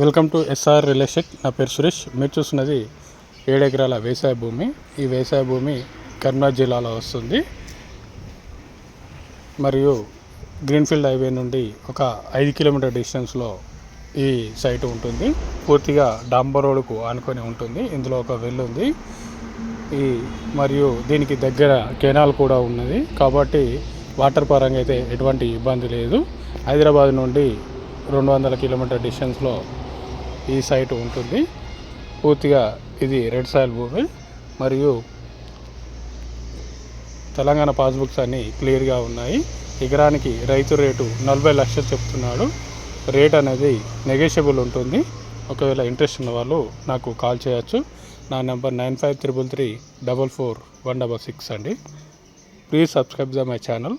Welcome to SR real estate. నా పేరు సురేష్. మీరు చూస్తున్నది ఏడు ఎకరాల వ్యవసాయ భూమి. ఈ వ్యవసాయ భూమి కరీంనగర్ జిల్లాలో వస్తుంది. మరియు గ్రీన్ఫీల్డ్ హైవే నుండి ఒక ఐదు కిలోమీటర్ డిస్టెన్స్లో ఈ సైట్ ఉంటుంది. పూర్తిగా డాంబర్ రోడ్కు ఆనుకొని ఉంటుంది. ఇందులో ఒక వెల్ ఉంది. ఈ మరియు దీనికి దగ్గర కెనాల్ కూడా ఉన్నది. కాబట్టి వాటర్ పరంగా అయితే ఎటువంటి ఇబ్బంది లేదు. హైదరాబాద్ నుండి రెండు వందల కిలోమీటర్ డిస్టెన్స్లో ఈ సైట్ ఉంటుంది. పూర్తిగా ఇది రెడ్ సాయిల్ భూమి మరియు తెలంగాణ పాస్బుక్స్ అన్నీ క్లియర్గా ఉన్నాయి. ఎకరానికి రైతు రేటు నలభై లక్షలు చెప్తున్నాడు. రేట్ అనేది నెగోషియబుల్ ఉంటుంది. ఒకవేళ ఇంట్రెస్ట్ ఉన్న వాళ్ళు నాకు కాల్ చేయొచ్చు. నా number nine five triple three double four one double six అండి. Please subscribe the my channel.